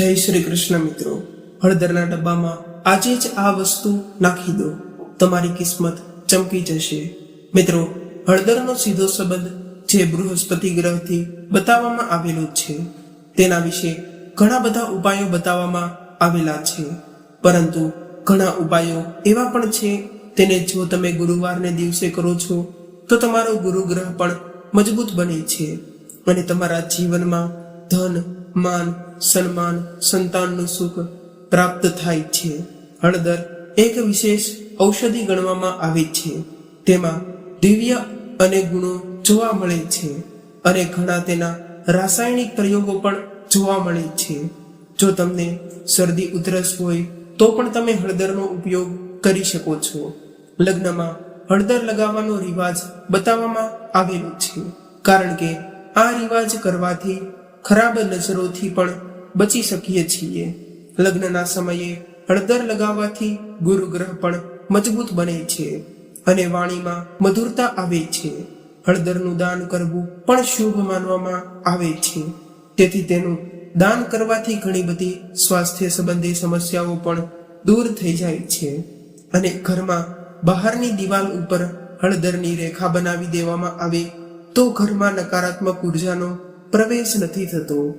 જય શ્રી કૃષ્ણ મિત્રો. હળદરના ડબ્બામાં આજે જ આ વસ્તુ નાખી દો. તમારી કિસ્મત ચમકી જશે. મિત્રો, હળદરનો સીધો સંબંધ જે બૃહસ્પતિ ગ્રહથી બતાવવામાં આવેલો છે. તેના વિશે ઘણા બધા ઉપાયો બતાવવામાં આવેલા છે. પરંતુ ઘણા ઉપાયો એવા પણ છે, તેને જો તમે ગુરુવારને દિવસે કરો છો, તો તમારો ગુરુ ગ્રહ પણ મજબૂત બને છે. અને તમારા જીવનમાં ધન માન, સન્માન, સંતાનનું સુખ પ્રાપ્ત થાય છે. હળદર એક વિશેષ ઔષધિ ગણવામાં આવે છે. તેમાં દિવ્ય અને ગુણો જોવા મળે છે અને ઘણા તેના રાસાયણિક પ્રયોગો પણ જોવા મળે છે. જો તમને શરદી, ઉધરસ હોય, તો પણ તમે હળદરનો ઉપયોગ કરી શકો છો. લગ્નમાં હળદર લગાવવાનો રિવાજ બતાવવામાં આવેલો છે. કારણ કે આ રિવાજ કરવાથી ખરાબ નજરોથી પણ બચી શકીએ છીએ. લગ્નના સમયે હળદર લગાવવાથી ગુરુ ગ્રહ પણ મજબૂત બને છે અને વાણીમાં મધુરતા આવે છે. હળદરનું દાન કરવું પણ શુભ માનવામાં આવે છે. તેથી તેનું દાન કરવાથી ઘણી બધી સ્વાસ્થ્ય સંબંધી સમસ્યાઓ પણ દૂર થઈ જાય છે અને ઘરમાં બહારની દિવાલ ઉપર હળદરની રેખા બનાવી દેવામાં આવે તો ઘરમાં નકારાત્મક ઉર્જાનો પ્રવેશ નથી થતો.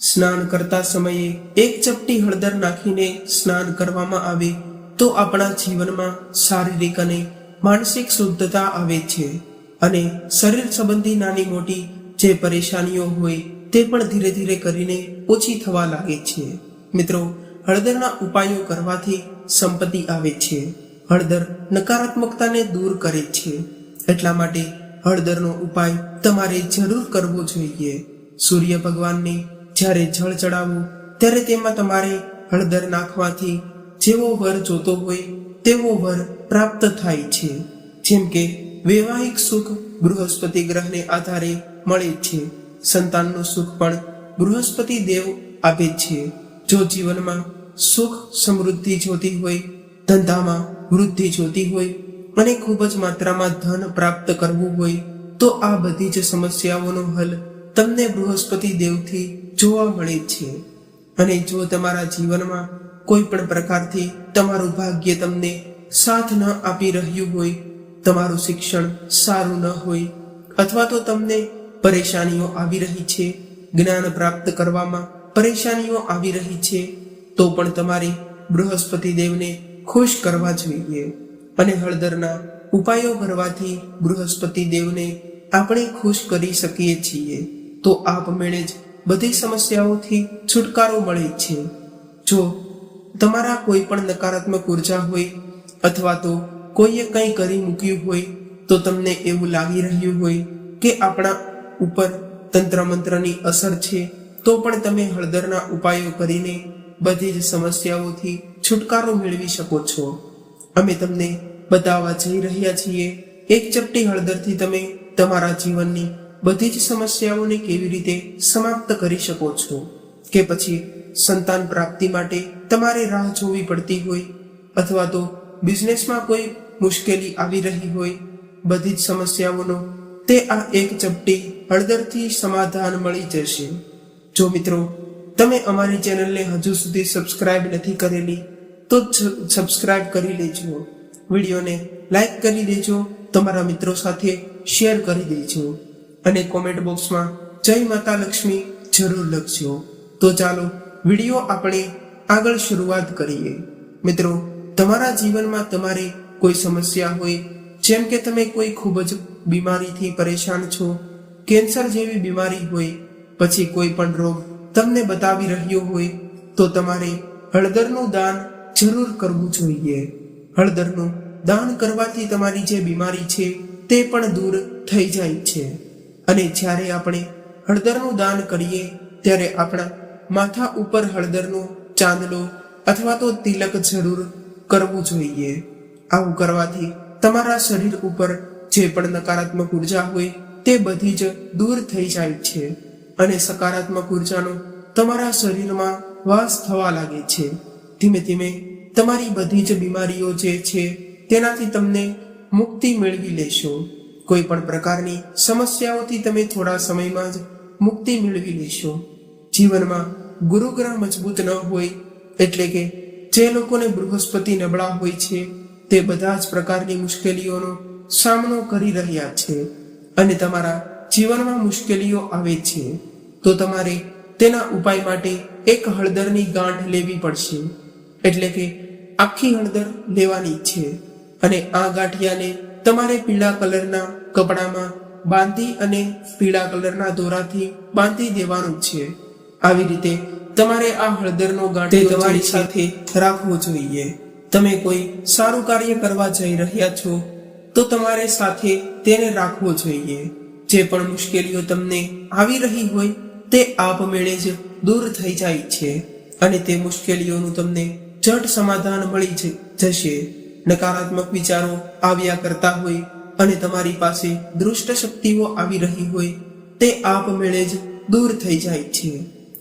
સ્નાન કરતા સમયે એક ચપટી હળદર નાખીને સ્નાન કરવામાં આવે તો આપણા જીવનમાં શારીરિક અને માનસિક શુદ્ધતા આવે છે અને શરીર સંબંધી નાની મોટી જે પરેશાનીઓ હોય તે પણ ધીરે ધીરે કરીને ઓછી થવા લાગે છે. મિત્રો, હળદરના ઉપાયો કરવાથી સંપત્તિ આવે છે. હળદર નકારાત્મકતાને દૂર કરે છે. એટલા માટે હળદરનો ઉપાય તમારે જરૂર કરવો જોઈએ. સૂર્ય ભગવાનને જ્યારે જળ ચડાવવું ત્યારે તેમાં તમારે હળદર નાખવાથી જેવો વર જોતો હોય, તેવો વર પ્રાપ્ત થાય છે. જેમ કે, વૈવાહિક સુખ બૃહસ્પતિ ગ્રહને આધારે મળે છે. સંતાનનું સુખ પણ બૃહસ્પતિ દેવ આપે છે. જો જીવનમાં સુખ સમૃદ્ધિ જોતી હોય, ધંધામાં વૃદ્ધિ જોતી હોય અને ખૂબ જ માત્રામાં ધન પ્રાપ્ત કરવું હોય, તો આ બધી જ સમસ્યાઓનો હલ તમને બૃહસ્પતિ દેવથી જોવા મળે છે. અને જો તમારા જીવનમાં કોઈ પણ પ્રકારથી તમારું ભાગ્ય તમને સાથ ન આપી રહ્યું હોય, તમારું શિક્ષણ સારું ન હોય, અથવા તો તમને પરેશાનીઓ આવી રહી છે, જ્ઞાન પ્રાપ્ત કરવામાં પરેશાનીઓ આવી રહી છે, તો પણ તમારે બૃહસ્પતિ દેવને ખુશ કરવા જોઈએ. અને હળદરના ઉપાયો ભરવાથી બૃહસ્પતિ દેવને આપણે ખુશ કરી શકીએ છીએ. તો આપમેળે જ બધી સમસ્યાઓથી છુટકારો મળે છે. જો તમારા કોઈ પણ નકારાત્મક ઊર્જા હોય અથવા તો કોઈએ કંઈ કરી મૂક્યું હોય તો તમને એવું લાગી રહ્યું હોય કે આપણા ઉપર તંત્ર મંત્રની અસર છે, તો પણ તમે હળદરના ઉપાયો કરીને બધી જ સમસ્યાઓથી છુટકારો મેળવી શકો છો. અમે તમને બતાવવા જઈ રહ્યા છીએ. એક ચપટી હળદરથી તમે તમારા જીવનની બધી જ સમસ્યાઓને કેવી રીતે સમાપ્ત કરી શકો છો? કે પછી સંતાન પ્રાપ્તિ માટે તમારે રાહ જોવી પડતી હોય અથવા તો બિઝનેસમાં કોઈ મુશ્કેલી આવી રહી હોય, બધી જ સમસ્યાઓનો તે આ એક ચપટી હળદરથી સમાધાન મળી જશે. જો મિત્રો, તમે અમારી ચેનલને હજુ સુધી સબસ્ક્રાઇબ નથી કરેલી તો સબસ્ક્રાઇબ કરી લેજો. વિડીયોને લાઈક કરી દેજો. તમારા મિત્રો સાથે શેર કરી દેજો. અને કોમેન્ટ બોક્સમાં જય માતા લક્ષ્મી જરૂર લખજો. તો ચાલો વીડિયો આપણે આગળ શરૂઆત કરીએ. મિત્રો, તમારા જીવનમાં તમારે કોઈ સમસ્યા હોય, જેમ કે તમે કોઈ ખૂબ જ બીમારીથી પરેશાન છો, કેન્સર જેવી બીમારી હોય, પછી કોઈ પણ રોગ તમને બતાવી રહ્યો હોય, તો તમારે હળદરનું દાન જરૂર કરવું જોઈએ. હળદરનું દાન કરવાથી તમારી જે બીમારી છે તે પણ દૂર થઈ જાય છે. અને જ્યારે આપણે હળદરનું દાન કરીએ, ત્યારે આપણા માથા ઉપર હળદરનો ચાંદલો અથવા તો તિલક જરૂર કરવું જોઈએ. આવું કરવાથી તમારા શરીર ઉપર જે પણ નકારાત્મક ઊર્જા હોય, તે બધી જ દૂર થઈ જાય છે. અને સકારાત્મક ઉર્જાનો તમારા શરીરમાં વાસ થવા લાગે છે. ધીમે ધીમે તમારી બધી જ બીમારીઓ જે છે, તેનાથી તમને મુક્તિ મેળવી લેશો. કોઈ પણ પ્રકારની સમસ્યાઓથી તમે થોડા સમયમાં જ મુક્તિ મેળવી લેશો. જીવનમાં ગુરુગ્રહ મજબૂત ન હોય, એટલે કે જે લોકોને બૃહસ્પતિ નબળા હોય છે, તે બધા જ પ્રકારની મુશ્કેલીઓનો સામનો કરી રહ્યા છે અને તમારા જીવનમાં મુશ્કેલીઓ આવે છે. તો તમારે તેના ઉપાય માટે એક હળદરની ગાંઠ લેવી પડશે. એટલે કે આખી હળદર લેવાની છે અને આ ગાંઠિયાને તમારે પીળા કલરના કપડામાં બાંધી અને પીળા કલરના દોરાથી બાંધી દેવાનું છે. આવી રીતે તમારે આ હળદરનો ગાંઠ તમારી સાથે રાખવો જોઈએ. તમે કોઈ સારું કાર્ય કરવા જઈ રહ્યા છો તો તમારે સાથે તેને રાખવો જોઈએ. જે પણ મુશ્કેલીઓ તમને આવી રહી હોય તે આપમેળે જ દૂર થઈ જાય છે અને તે મુશ્કેલીઓનું તમને જટ સમાધાન મળી જશે. નકારાત્મક વિચારો આવ્યા કરતા હોય અને તમારી પાસે દુષ્ટ શક્તિઓ આવી રહી હોય, તે આપમેળે જ દૂર થઈ જાય છે.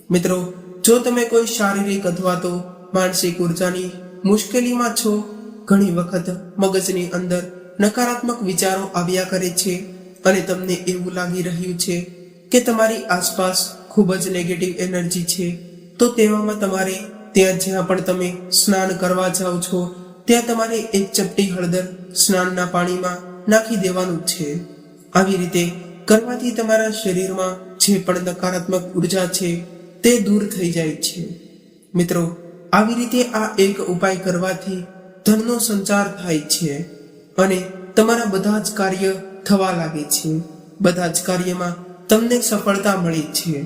મિત્રો, જો તમે કોઈ શારીરિક અથવા તો માનસિક ઉર્જાની મુશ્કેલીમાં છો, ઘણી વખત મગજની અંદર નકારાત્મક વિચારો આવ્યા કરે છે અને તમને એવું લાગી રહ્યું છે કે તમારી આસપાસ ખૂબ જ નેગેટિવ એનર્જી છે, તો તેવામાં તમારે ત્યાં જ્યાં પણ તમે સ્નાન કરવા જાઓ છો, ત્યાં તમારે એક ચપટી હળદર સ્નાનના પાણીમાં નાખી દેવાનું છે. આવી રીતે કરવાથી તમારા શરીરમાં જે પણ નકારાત્મક ઊર્જા છે, તે દૂર થઈ જાય છે. મિત્રો, આવી રીતે આ એક ઉપાય કરવાથી ધનનો સંચાર થાય છે અને તમારા બધા જ કાર્ય થવા લાગે છે. બધા જ કાર્યમાં તમને સફળતા મળે છે.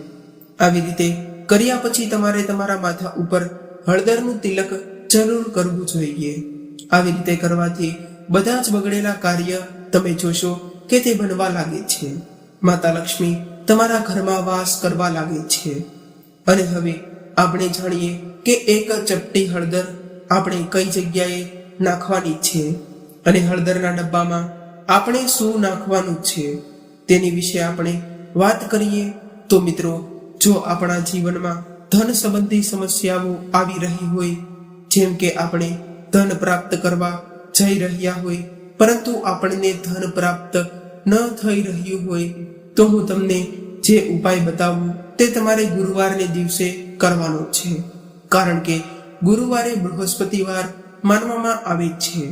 આવી રીતે કર્યા પછી તમારે તમારા માથા ઉપર હળદરનું તિલક જરૂર કરવું જોઈએ. આવી રીતે કરવાથી બધા જ બગડેલા કાર્ય તમે જોશો કે તે બનવા લાગે છે. માતા લક્ષ્મી તમારા ઘરમાં વાસ કરવા લાગે છે. અને હવે આપણે જાણીએ કે એક ચપટી હળદર આપણે કઈ જગ્યાએ નાખવાની છે અને હળદરના ડબ્બામાં આપણે શું નાખવાનું છે તેની વિશે આપણે વાત કરીએ. તો મિત્રો જો આપણા જીવનમાં ધન સંબંધી સમસ્યાઓ આવી રહી હોય, જેમ કે આપણે ધન પ્રાપ્ત કરવા જઈ રહ્યા હોય, પરંતુ આપણને ધન પ્રાપ્ત ન થઈ રહ્યું હોય, તો હું તમને જે ઉપાય બતાવું તે તમારે ગુરુવારને દિવસે કરવાનો છે. કારણ કે ગુરુવારે બૃહસ્પતિવાર માનવામાં આવે છે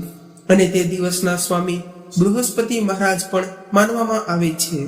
અને તે દિવસના સ્વામી બૃહસ્પતિ મહારાજ પણ માનવામાં આવે છે.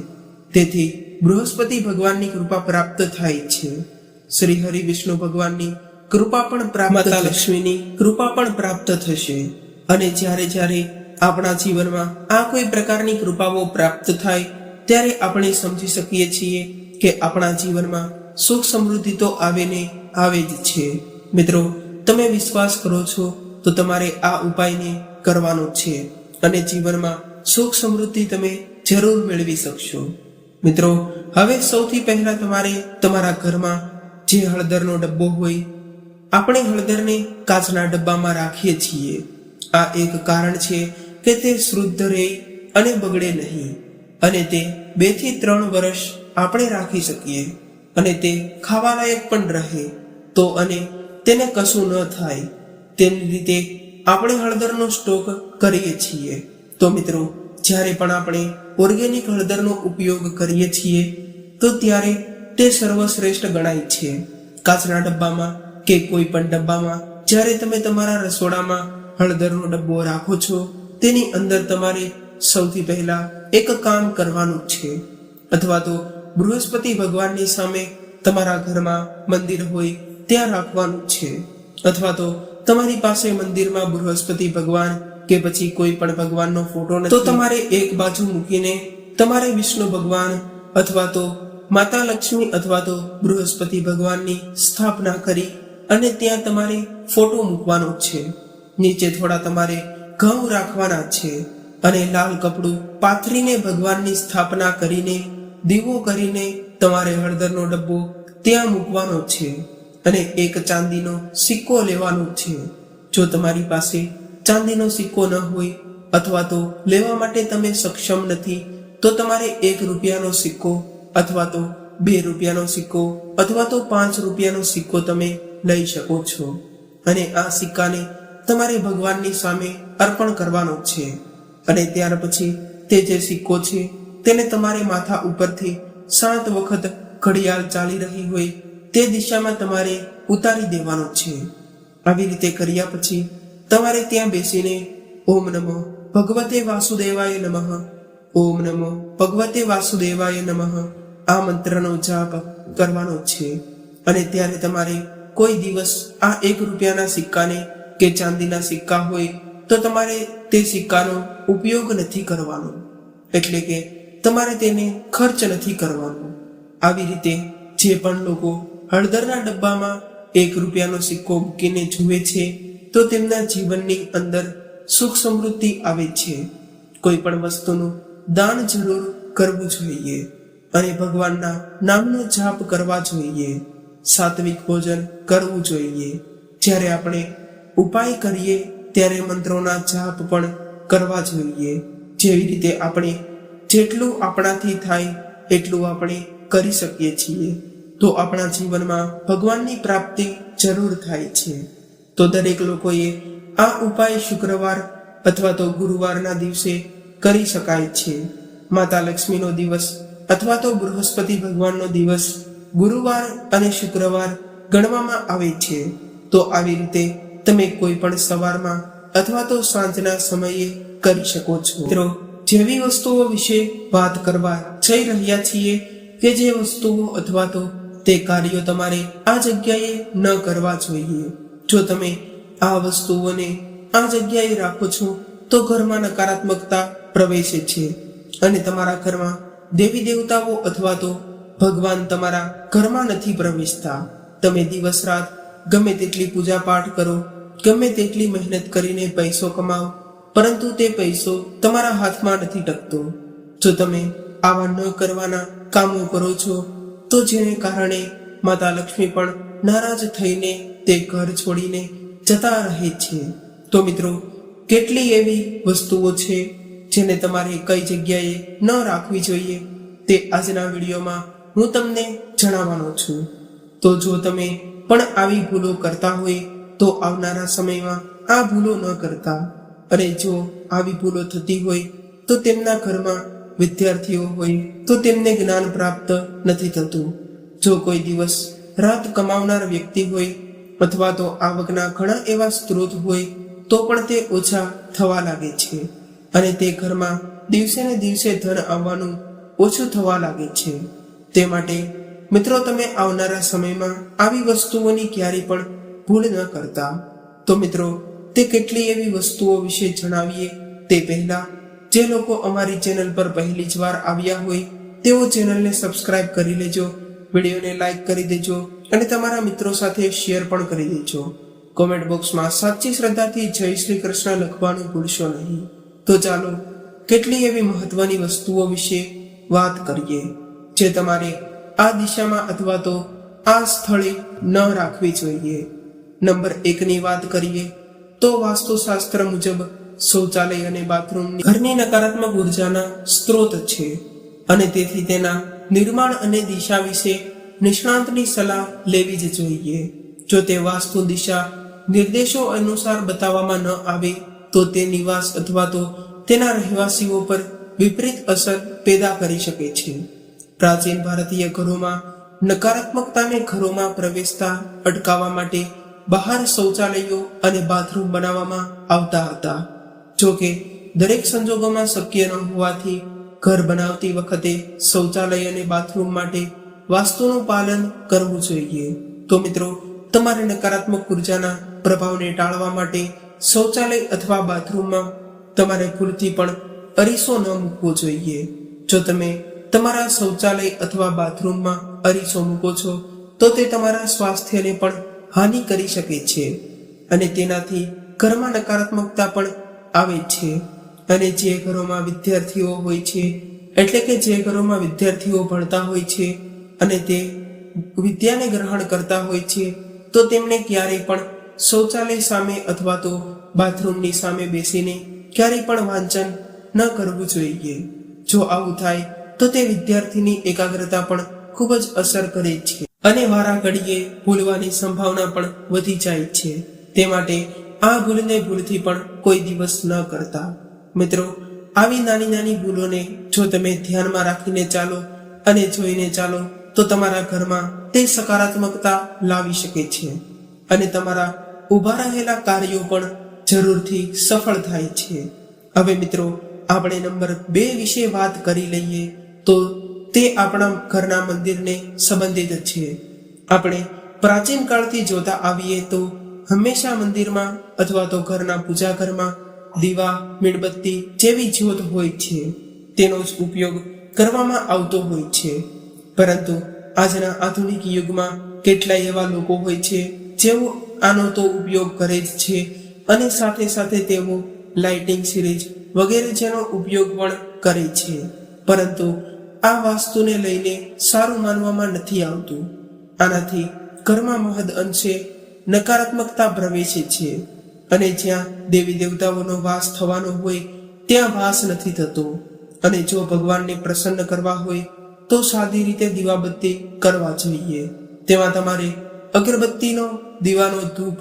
તેથી બૃહસ્પતિ ભગવાનની કૃપા પ્રાપ્ત થાય છે. શ્રી હરિ વિષ્ણુ ભગવાનની કૃપા પણ પ્રાપ્ત માતા લક્ષ્મીની કૃપા પણ પ્રાપ્ત થશે. અને જ્યારે જ્યારે આપણા જીવનમાં આ કોઈ પ્રકારની કૃપાઓ પ્રાપ્ત થાય ત્યારે આપણે સમજી શકીએ છીએ કે આપણા જીવનમાં સુખ સમૃદ્ધિ તો આવે ને આવે જ છે. મિત્રો તમે વિશ્વાસ કરો છો તો તમારે આ ઉપાયને કરવાનો છે. અને જીવનમાં સુખ સમૃદ્ધિ તમે જરૂર મેળવી શકશો. મિત્રો, હવે સૌથી પહેલા તમારે તમારા ઘરમાં જે હળદરનો ડબ્બો હોય, આપણે હળદરને કાચના ડબ્બામાં રાખીએ છીએ. આ એક કારણ છે કે તે શુદ્ધ રહે અને બગડે નહીં. અને તે બેથી ત્રણ વર્ષ આપણે રાખી શકીએ. અને તે ખાવાલાયક પણ રહે. તો અને તેને કશું ન થાય. તેની રીતે આપણે હળદરનો સ્ટોક કરીએ છીએ. તો મિત્રો, જ્યારે પણ આપણે ઓર્ગેનિક હળદરનો ઉપયોગ કરીએ છીએ, તો ત્યારે તે સર્વશ્રેષ્ઠ ગણાય છે. કાચના ડબ્બામાં કે કોઈ પણ ડબ્બામાં, જ્યારે તમે તમારા રસોડામાં હળદરનો ડબ્બો રાખો છો, તેની અંદર તમારે સૌથી પહેલા એક કામ કરવાનું છે. અથવા તો બૃહસ્પતિ ભગવાનની સામે તમારા ઘરમાં મંદિર હોય, ત્યાં રાખવાનું છે. અથવા તો તમારી પાસે મંદિરમાં બૃહસ્પતિ ભગવાન કે પછી કોઈ પણ ભગવાનનો ફોટો તો તમારે એક બાજુ મૂકીને તમારે વિષ્ણુ ભગવાન અથવા તો માતા લક્ષ્મી અથવા તો બૃહસ્પતિ ભગવાનની સ્થાપના કરી અને ત્યાં તમારે ફોટો મૂકવાનો છે. નીચે થોડા તમારે ઘઉં રાખવાના છે અને લાલ કપડું પાથરીને ભગવાનની સ્થાપના કરીને, દીવો કરીને તમારે હળદરનો ડબ્બો ત્યાં મૂકવાનો છે અને એક ચાંદીનો સિક્કો લેવાનો છે. જો તમારી પાસે ચાંદીનો સિક્કો ન હોય અથવા તો લેવા માટે તમે સક્ષમ નથી, તો તમારે એક રૂપિયાનો સિક્કો અથવા તો બે રૂપિયાનો સિક્કો અથવા તો પાંચ રૂપિયાનો સિક્કો તમે લઈ શકો છો. અને આ સિક્કાને તમારે ભગવાનની સામે અર્પણ કરવાનો છે. અને ત્યાર પછી તે જે સિક્કો છે, તેને તમારે માથા ઉપરથી સાત વખત ઘડિયાળ ચાલી રહી હોય તે દિશામાં તમારે ઉતારી દેવાનો છે. આવી રીતે કર્યા પછી તમારે ત્યાં બેસીને ઓમ નમો ભગવતે વાસુદેવાય નમઃ ઓમ નમો ભગવતે વાસુદેવાય નમઃ આ મંત્રનો જાપ કરવાનો છે અને ત્યારે તમારે કોઈ દિવસ આ એક રૂપિયાના સિક્કાને કે ચાંદીના સિક્કા હોય તો તમારે તે સિક્કાનો ઉપયોગ નથી કરવાનો. એટલે કે તમારે તેને ખર્ચ નથી કરવાનો. આવી રીતે જે પણ લોકો હળદરના ડબ્બામાં એક રૂપિયાનો સિક્કો મૂકીને જુએ છે તો તેમના જીવનની અંદર સુખ સમૃદ્ધિ આવે છે. કોઈ પણ વસ્તુનું દાન જરૂર કરવું જોઈએ અને ભગવાનના નામનો જાપ કરવા જોઈએ. સાત્વિક ભોજન કરવું જોઈએ. જ્યારે આપણે ઉપાય કરીએ ત્યારે મંત્રોના જાપ પણ કરવા જોઈએ. જેવી રીતે આપણે જેટલું આપણાથી થાય એટલું આપણે કરી શકીએ છીએ. તો આપણા જીવનમાં ભગવાનની પ્રાપ્તિ જરૂર થાય છે. તો દરેક લોકોએ આ ઉપાય શુક્રવાર અથવા તો ગુરુવારના દિવસે કરી શકાય છે. માતા લક્ષ્મીનો દિવસ અથવા તો બૃહસ્પતિ ભગવાનનો દિવસ ગુરુવાર અને શુક્રવાર ગણવામાં આવે છે. તો આવી રીતે તમે કોઈ પણ સવારમાં અથવા તો સાંજના સમયે કરી શકો છો. મિત્રો, જેવી વસ્તુઓ વિશે વાત કરવા જઈ રહ્યા છીએ કે જે વસ્તુઓ અથવા તો તે કાર્યો તમારે આ જગ્યાએ ન કરવા જોઈએ. જો તમે આ વસ્તુઓને આ જગ્યાએ રાખો છો, તો ઘરમાં નકારાત્મકતા પ્રવેશે છે. અને તમારા ઘરમાં દેવી દેવતાઓ અથવા તો ભગવાન તમારા ઘરમાં નથી પ્રવેશતા. તમે દિવસ રાત ગમે તેટલી પૂજા પાઠ કરો, ગમે તેટલી મહેનત કરીને પૈસો કમાઓ પરંતુ તે પૈસો તમારા હાથમાં નથી ટકતો. જો તમે આવા ન કરવાના કામો કરો છો, તો જેને કારણે માતા લક્ષ્મી પણ નારાજ થઈને તે ઘર છોડીને જતા રહે છે. તો મિત્રો, કેટલી એવી વસ્તુઓ છે જેને તમારે કઈ જગ્યાએ ન રાખવી જોઈએ તે આજના વિડીયોમાં હું તમને જણાવવાનો છું. તો જો તમે પણ આવી ભૂલો કરતા હોય તો આવનારા સમયમાં આ ભૂલો ન કરતા. અને જો આવી ભૂલો થતી હોય તો તેમના ઘરમાં વિદ્યાર્થીઓ હોય તો તેમને જ્ઞાન પ્રાપ્ત નથી થતું. જો કોઈ દિવસ રાત કમાવનાર વ્યક્તિ હોય અથવા તો આવકના ઘણા એવા સ્ત્રોત હોય, તો પણ તે ઓછા થવા લાગે છે. અને તે ઘરમાં દિવસે ને દિવસે ધન આવવાનું ઓછું થવા લાગે છે. તે માટે, મિત્રો, તમે આવનારા સમયમાં આવી વસ્તુઓની ક્યારેય પણ ભૂલ ન કરતા. તો મિત્રો, તે કેટલી એવી વસ્તુઓ વિશે જણાવીએ? તે પહેલા, જે લોકો અમારી ચેનલ પર પહેલી જ વાર આવ્યા હોય, તેઓ ચેનલને સબસ્ક્રાઇબ કરી લેજો, વિડીયોને લાઈક કરી દેજો અને તમારા મિત્રો સાથે શેર પણ કરી દેજો. કોમેન્ટ બોક્સમાં સાચી શ્રદ્ધાથી જય શ્રી કૃષ્ણ લખવાનું ભૂલશો નહીં. તો ચાલો, કેટલી એવી મહત્વની વસ્તુઓ વિશે વાત કરીએ, જે તમારે આ દિશામાં અથવા તો આ સ્થળે ન રાખવી જોઈએ. નંબર એકની વાત કરીએ, તો વાસ્તુશાસ્ત્ર મુજબ શૌચાલય અને બાથરૂમ ઘરની નકારાત્મક ઉર્જાના સ્ત્રોત છે. અને તેથી તેના નિર્માણ અને દિશા વિશે નિષ્ણાંતની સલાહ લેવી જ જોઈએ. જો તે વાસ્તુ દિશા નિર્દેશો અનુસાર બતાવવામાં ન આવે, તો તે નિવાસ અથવા તો તેના રહેવાસીઓ પર વિપરીત અસર પેદા કરી શકે છે. પ્રાચીન ભારતીય ઘરોમાં નકારાત્મકતાને ઘરોમાં પ્રવેશતા અટકાવવા માટે બહાર શૌચાલયો અને બાથરૂમ બનાવવામાં આવતા હતા. જો કે, દરેક સંજોગોમાં શક્ય ન હોવાથી ઘર બનાવતી વખતે શૌચાલય અને બાથરૂમ માટે વાસ્તુનું પાલન કરવું જોઈએ. તો મિત્રો, તમારે નકારાત્મક ઉર્જાના પ્રભાવને ટાળવા માટે શૌચાલય અથવા બાથરૂમમાં તમારે ભૂલથી પણ અરીસો ન મૂકવો જોઈએ. જો તમે તમારા શૌચાલય અથવા બાથરૂમમાં અરીસો મૂકો છો, તો તે તમારા સ્વાસ્થ્યને પણ હાનિ કરી શકે છે અને તેનાથી ઘરમાં નકારાત્મકતા પણ આવે છે. અને જે ઘરોમાં વિદ્યાર્થીઓ હોય છે, એટલે કે જે ઘરોમાં વિદ્યાર્થીઓ ભણતા હોય છે અને તે વિદ્યાને ગ્રહણ કરતા હોય છે, તો તેમને ક્યારેય પણ શૌચાલય સામે અથવા તો બાથરૂમની સામે બેસીને ક્યારેય પણ વાંચન ન કરવું જોઈએ. જો આવું થાય, તો તે વિદ્યાર્થીની એકાગ્રતા પણ ખૂબ જ અસર કરે છે અને વારા ઘડીએ ભૂલવાની સંભાવના પણ વધી જાય છે. તે માટે આ ભૂલને ભૂલથી પણ કોઈ દિવસ ન કરતા. મિત્રો, આવી નાની નાની ભૂલોને જો તમે ધ્યાનમાં રાખીને ચાલો અને જોઈને ચાલો તો તમારા ઘરમાં તે સકારાત્મકતા લાવી શકે છે અને તમારા ઊભા રહેલા કાર્યો પણ જરૂરથી સફળ થાય છે. હવે મિત્રો, આપણે નંબર બે વિશે વાત કરી લઈએ તો તે આપણા ઘરના મંદિરને સંબંધિત છે. આપણે પ્રાચીન કાળથી જોતા આવીએ તો હંમેશા મંદિરમાં અથવા તો ઘરના પૂજા ઘરમાં દીવા, મીણબત્તી જેવી જ્યોત હોય છે. તેનો જ ઉપયોગ કરવામાં આવતો હોય છે. પરંતુ આજના આધુનિક યુગમાં કેટલાય એવા લોકો હોય છે, જેઓ આનો તો ઉપયોગ કરે જ છે અને સાથે સાથે તેઓ લાઇટિંગ સિરીઝ વગેરે જેનો ઉપયોગ પણ કરે છે. પરંતુ આ વાસ્તુને લઈને સારું માનવામાં નથી આવતું. આનાથી ઘરમાં મહદ અંશે નકારાત્મકતા પ્રવેશે છે અને જ્યાં દેવી દેવતાઓનો વાસ થવાનો હોય, ત્યાં વાસ નથી થતો. અને જો ભગવાનને પ્રસન્ન કરવા હોય તો સાદી રીતે દીવાબત્તી કરવા જોઈએ. તેમાં તમારે અગરબત્તીનો, દીવાનો ધૂપ,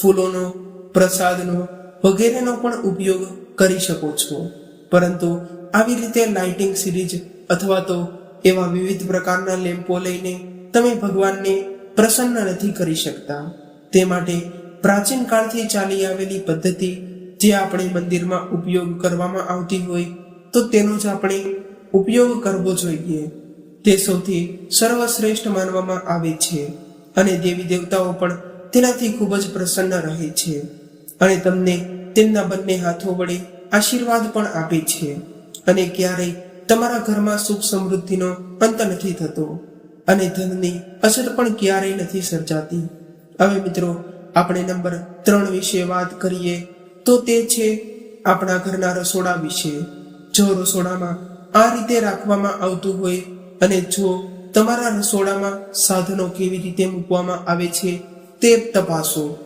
ફૂલોનો, પ્રસાદનો વગેરેનો પણ ઉપયોગ કરી શકો છો. પરંતુ આવી રીતે લાઇટિંગ સિરીઝ અથવા તો એવા વિવિધ પ્રકારના લેમ્પો લઈને તમે ભગવાનને પ્રસન્ન નથી કરી શકતા. તે માટે પ્રાચીન કાળથી ચાલી આવેલી પદ્ધતિ જે આપણે મંદિરમાં ઉપયોગ કરવામાં આવતી હોય તો તેનો જ આપણે ઉપયોગ કરવો જોઈએ. તે સૌથી સર્વશ્રેષ્ઠ માનવામાં આવે છે અને દેવી દેવતાઓ પણ તેનાથી ખૂબ જ પ્રસન્ન રહે છે અને તમને તેમના બંને હાથો વડે આશીર્વાદ પણ આપે છે અને ક્યારેય તમારા ઘરમાં સુખ સમૃદ્ધિનો અંત નથી થતો અને ધનની અસર પણ ક્યારેય નથી સર્જાતી. હવે મિત્રો, આપણે નંબર ત્રણ વિશે વાત કરીએ તો તે છે આપણા ઘરના રસોડા વિશે. જો રસોડામાં આ રીતે રાખવામાં આવતું હોય અને જો તમારા રસોડામાં સાધનો કેવી રીતે મૂકવામાં આવે છે તે તપાસો.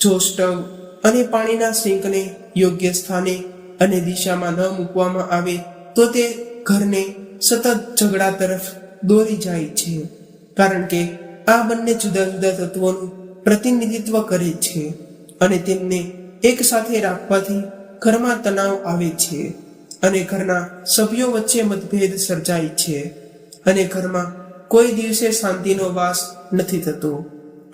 જો સ્ટવ અને પાણીના સિંકને યોગ્ય સ્થાને અને દિશામાં ન મૂકવામાં આવે, તો તે ઘરને સતત ઝઘડા તરફ દોરી જાય છે. કારણ કે આ બંને જુદા જુદા તત્વોનું પ્રતિનિધિત્વ કરે છે અને તેમને એક સાથે રાખવાથી ઘરમાં તણાવ આવે છે અને ઘરના સભ્યો વચ્ચે મતભેદ સર્જાય છે. અને ઘરમાં કોઈ દિવસે શાંતિનો વાસ નથી થતો.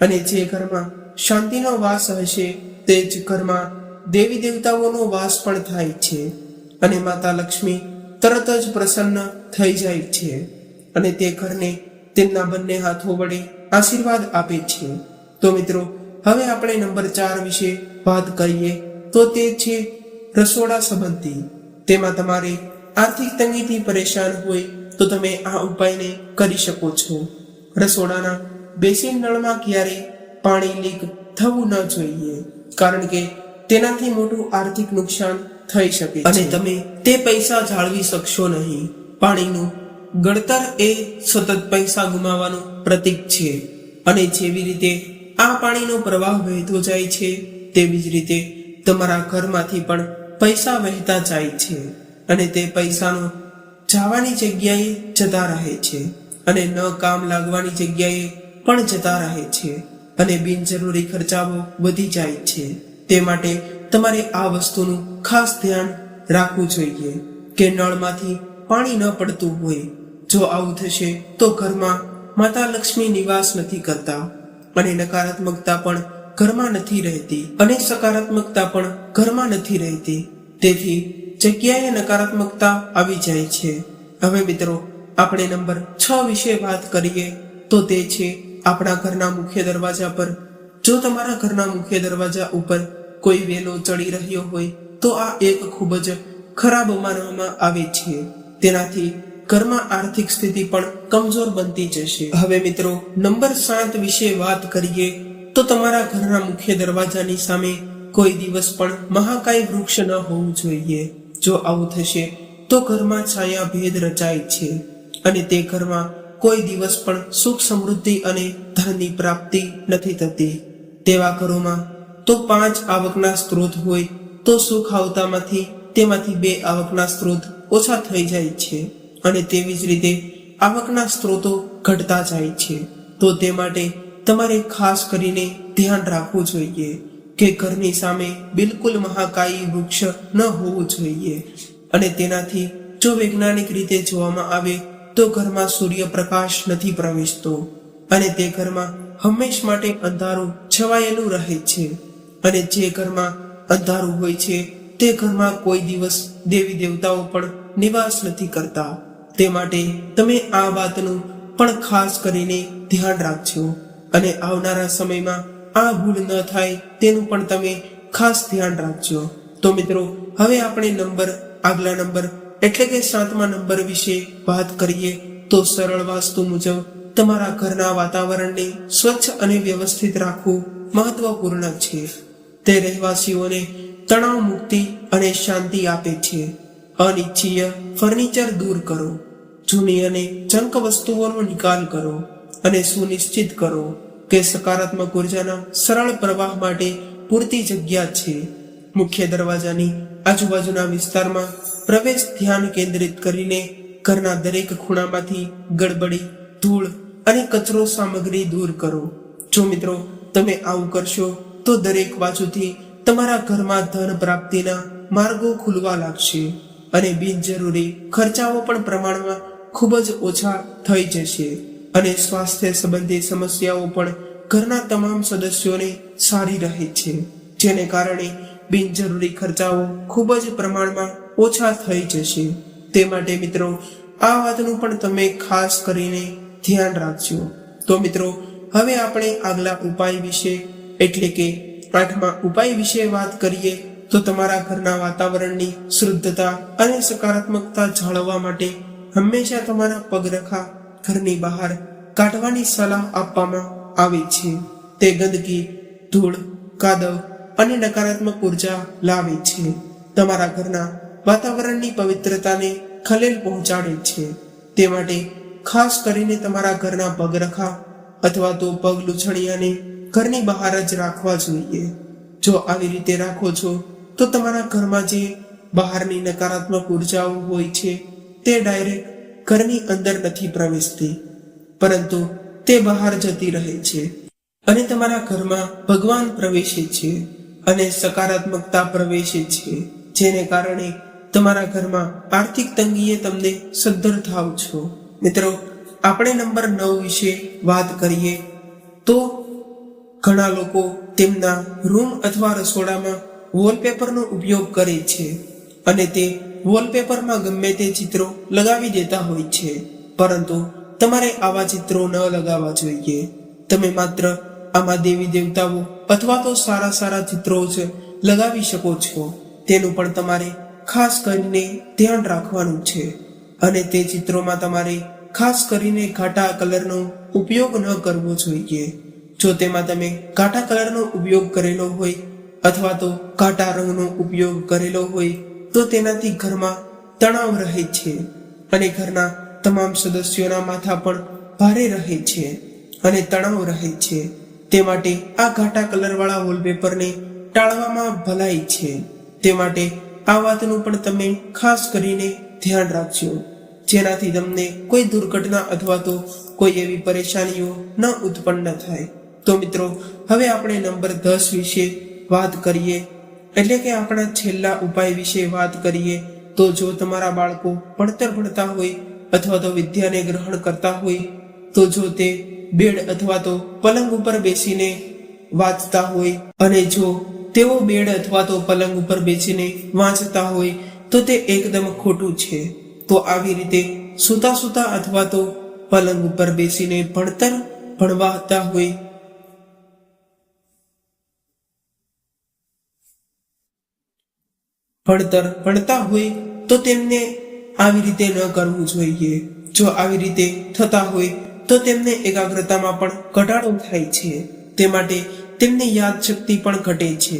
અને જે ઘરમાં શાંતિનો વાસ હશે, તે જ ઘરમાં દેવી દેવતાઓનો વાસ પણ થાય છે. અને માતા લક્ષ્મી તરત જ પ્રસન્ન થઈ જાય છે. અને તે ઘરને તેમના બંને હાથો વડે આશીર્વાદ આપે છે. તો મિત્રો, હવે આપણે નંબર ચાર વિશે વાત કરીએ, તો તે છે રસોડા સંબંધી. તેમાં તમારે આર્થિક તંગીથી પરેશાન હોય તો તમે આ ઉપાયને કરી શકો છો. રસોડાના બેસિન નળમાં ક્યારેય પાણી લીક થવું ન જોઈએ, કારણ કે તેનાથી મોટું આર્થિક નુકસાન થઈ શકે અને તમે તે પૈસા જાળવી શકશો નહીં. પાણીનું ગળતર એ સતત પૈસા ગુમાવવાનું પ્રતીક છે. અને જેવી રીતે આ પાણીનો પ્રવાહ વહેતો જાય છે, તેવી જ રીતે તમારા ઘરમાંથી પણ પૈસા વહેતા જાય છે. અને તે પૈસાનો જવાની જગ્યાએ જતા રહે છે અને ન કામ લાગવાની જગ્યાએ પણ જતા રહે છે અને બિનજરૂરી ખર્ચાઓ વધી જાય છે. તે માટે તમારે આ વસ્તુનું ખાસ ધ્યાન રાખવું જોઈએ કે નળમાંથી પાણી ન પડતું હોય. જો આવું થશે તો ઘરમાં માતા લક્ષ્મી નિવાસ નથી કરતા અને નકારાત્મકતા પણ ઘરમાં નથી રહેતી અને સકારાત્મકતા પણ ઘરમાં નથી રહેતી. તેથી જગ્યાએ નકારાત્મકતા આવી જાય છે. હવે મિત્રો, આપણે નંબર છ વિશે વાત કરીએ તો તે છે આપણા ઘરના મુખ્ય દરવાજા પર. જો તમારા ઘરના મુખ્ય દરવાજા ઉપર કોઈ વેલો ચડી રહ્યો હોય, તો આ એક ખૂબ જ ખરાબ માનવામાં આવે છે. તેનાથી ઘરમાં આર્થિક સ્થિતિ પણ કમજોર બનતી જશે. હવે મિત્રો, નંબર સાત વિશે વાત કરીએ તો તમારા ઘરના મુખ્ય દરવાજાની સામે કોઈ દિવસ પણ મહાકાય વૃક્ષ ન હોવું જોઈએ. જો આવું થશે, તો ઘરમાં છાયા ભેદ રચાય છે. અને તે ઘરમાં કોઈ દિવસ પણ સુખ સમૃદ્ધિ અને ધનની પ્રાપ્તિ નથી થતી. તેવા ઘરોમાં તો પાંચ આવકના સ્ત્રોત હોય, તો સુખ આવતામાંથી તેમાંથી બે આવકના સ્ત્રોત ઓછા થઈ જાય છે. અને તેવી જ રીતે આવકના સ્ત્રોતો ઘટતા જાય છે. તો તે માટે તમારે ખાસ કરીને ધ્યાન રાખવું જોઈએ. કે ઘરની સામે બિલકુલ મહાકાયી વૃક્ષ ન હોવું જોઈએ. અને તેનાથી જો વૈજ્ઞાનિક રીતે જોવામાં આવે, તો ઘરમાં સૂર્યપ્રકાશ નથી પ્રવેશતો. અને તે ઘરમાં હંમેશ માટે અંધારું છવાયેલું રહે છે. અને જે ઘરમાં અંધારું હોય છે, તે ઘરમાં કોઈ દિવસ દેવી દેવતાઓ પણ નિવાસ નથી કરતા. તે માટે તમે આ વાતનું પણ ખાસ કરીને ધ્યાન રાખજો. અને આવનારા સમયમાં આ ભૂલ ન થાય તેનું પણ તમે ખાસ ધ્યાન રાખજો. તો મિત્રો, હવે આપણે નંબર, આગલા નંબર એટલે કે સાતમા નંબર વિશે વાત કરીએ. તો સરળ વાસ્તુ મુજબ તમારા ઘરના વાતાવરણને સ્વચ્છ અને વ્યવસ્થિત રાખવું મહત્વપૂર્ણ છે. તે રહેવાસીઓને તણાવ મુક્તિ અને શાંતિ આપે છે. અનિચ્છીય ફર્નિચર દૂર કરો. જૂની અને જંક વસ્તુઓનો નિકાલ કરો અને સુનિશ્ચિત કરો. કે સકારાત્મક ઉર્જાના સરળ પ્રવાહ માટે પૂરતી જગ્યા છે. મુખ્ય દરવાજાની આજુબાજુના વિસ્તારમાં પ્રવેશ ધ્યાન કેન્દ્રિત કરીને ઘરના દરેક ખૂણામાંથી ગડબડી, ધૂળ અને કચરો સામગ્રી દૂર કરો. જો મિત્રો, તમે આવું કરશો, તો દરેક બાજુથી તમારા ઘરમાં ધન પ્રાપ્તિના માર્ગો ખુલવા લાગશે અને બિનજરૂરી ખર્ચાઓ પણ પ્રમાણમાં ખૂબ જ ઓછા થઈ જશે. અને સ્વાસ્થ્ય સંબંધી સમસ્યાઓ પણ ઘરના તમામ સદસ્યોને સારી રહે છે. જેને કારણે બિનજરૂરી ખર્ચાઓ ખૂબ જ પ્રમાણમાં ઓછા થઈ જશે. તે માટે મિત્રો, આ વાતનું પણ તમે ખાસ કરીને ધ્યાન રાખજો. તો મિત્રો, હવે આપણે આગલા ઉપાય વિશે, એટલે કે આઠમા ઉપાય વિશે વાત કરીએ, તો તમારા ઘરના વાતાવરણની શુદ્ધતા અને સકારાત્મકતા જાળવવા માટે હંમેશા તમારા પગરખા ઘરની બહાર કાઢવાની સલાહ આપવામાં આવે છે. તે ગંદકી, ધૂળ, કાદવ અને નકારાત્મક ઊર્જા લાવે છે. તમારા ઘરના વાતાવરણની પવિત્રતાને ખલેલ પહોંચાડે છે. તે માટે ખાસ કરીને તમારા ઘરના પગરખા અથવા તો પગ લૂછણિયાને ઘરની બહાર જ રાખવા જોઈએ. જો આવી રીતે રાખો છો, તો તમારા ઘરમાં જે બહારની નકારાત્મક ઉર્જાઓ હોય છે, તે ડાયરેક્ટ ઘરની અંદર નથી પ્રવેશતી, પરંતુ તે બહાર જતી રહે છે અને તમારા ઘરમાં ભગવાન પ્રવેશે છે અને સકારાત્મકતા પ્રવેશે છે, જેને કારણે તમારા ઘરમાં આર્થિક તંગીએ તમને સદ્ધર થાવ છો. મિત્રો, આપણે નંબર નવ વિશે વાત કરીએ તો ઘણા લોકો તેમના રૂમ અથવા રસોડામાં વોલપેપરનો ઉપયોગ કરે છે અને તે વોલપેપરમાં ગમે તે ચિત્રો લગાવી દેતા હોય છે, પરંતુ તમારે આવા ચિત્રો ન લગાવવા જોઈએ. તમે માત્ર આમાં દેવી દેવતાઓ અથવા તો સારા સારા ચિત્રો જ લગાવી શકો છો. તેનું પણ તમારે ખાસ કરીને ધ્યાન રાખવાનું છે. અને તે ચિત્રોમાં તમારે ખાસ કરીને ઘાટા કલરનો ઉપયોગ ન કરવો જોઈએ. જો તેમાં તમે ઘાટા કલરનો ઉપયોગ કરેલો હોય અથવા તો ઘાટા રંગનો ઉપયોગ કરેલો હોય તો તેનાથી ઘરમાં તણાવ રહે છે અને ઘરના તમામ સદસ્યોના માથા પણ ભારે રહે છે અને તણાવ રહે છે. તે માટે આ ઘાટા કલરવાળા વોલપેપરને ટાળવામાં ભલાઈ છે. તે માટે આ વાતનું પણ તમે ખાસ કરીને ધ્યાન રાખજો. જેનાથી તમને કોઈ દુર્ઘટના અથવા તો કોઈ એવી પરેશાનીઓ ન ઉત્પન્ન થાય. તો મિત્રો, હવે આપણે નંબર દસ વિશે વાત કરીએ એટલે કે આપણા છેલ્લા ઉપાય વિશે વાત કરીએ, તો જો તમારા બાળકો ભણતર ભણતા હોય અથવા તો વિદ્યાને ગ્રહણ કરતા હોય, તો જો તે બેડ અથવા તો પલંગ ઉપર બેસીને વાંચતા હોય અને જો તેઓ બેડ અથવા તો પલંગ ઉપર બેસીને વાંચતા હોય, તો તે એકદમ ખોટું છે. તો આવી રીતે સૂતા સૂતા અથવા તો પલંગ ઉપર બેસીને ભણતર ભણવાતા હોય ભણતર ભણતા હોય તો તેમને આવી રીતે ન કરવું જોઈએ. જો આવી રીતે થતા હોય તો તેમને એકાગ્રતામાં પણ ઘટાડો થાય છે. તે માટે તેમની યાદ શક્તિ પણ ઘટે છે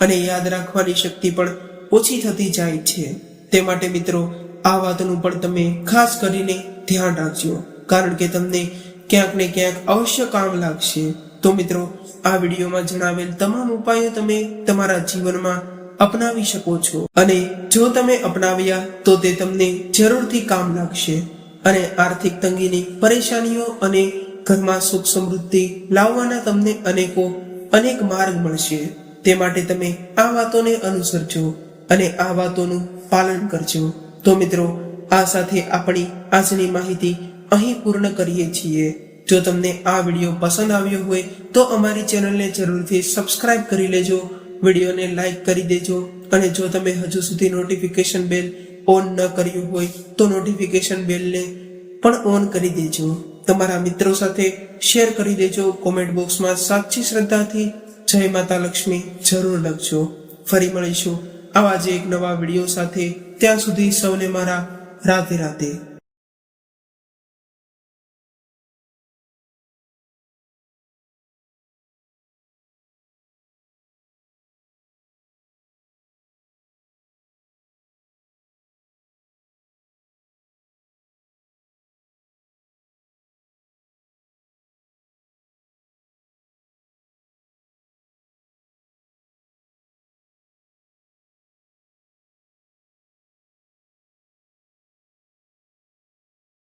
અને યાદ રાખવાની શક્તિ પણ ઓછી થતી જાય છે. તે માટે મિત્રો, આ વાતનું પણ તમે ખાસ કરીને ધ્યાન રાખજો. કારણ કે તમને ક્યાંક ને ક્યાંક અવશ્ય કામ લાગશે. તો મિત્રો, આ વિડીયોમાં જણાવેલ તમામ ઉપાયો તમે તમારા જીવનમાં અપનાવી શકો છો. અને જો તમે અપનાવ્યા, તો તે તમને જરૂરથી કામ લાગશે. અને આર્થિક તંગીની પરેશાનીઓ અને ઘરમાં સુખ સમૃદ્ધિ લાવવાના તમને અનેકો, અનેક માર્ગ મળશે. તે માટે તમે આ વાતોને અનુસરજો અને આ વાતોનું પાલન કરજો. તો મિત્રો, આ સાથે આપણી આજની માહિતી અહીં પૂર્ણ કરીએ છીએ. જો તમને આ વીડિયો પસંદ આવ્યો હોય, તો અમારી ચેનલને જરૂરથી સબસ્ક્રાઇબ કરી લેજો વિડીયોને લાઈક કરી દેજો અને જો તમે હજુ સુધી નોટિફિકેશન બેલ ઓન ન કર્યું હોય તો નોટિફિકેશન બેલને પણ ઓન કરી દેજો. તમારા મિત્રો સાથે શેર કરી દેજો. કોમેન્ટ બોક્સમાં સાચી શ્રદ્ધાથી જય માતા લક્ષ્મી જરૂર લખજો. ફરી મળીશું આવા જ એક નવા વીડિયો સાથે. ત્યાં સુધી સૌને મારા રાધે રાધે.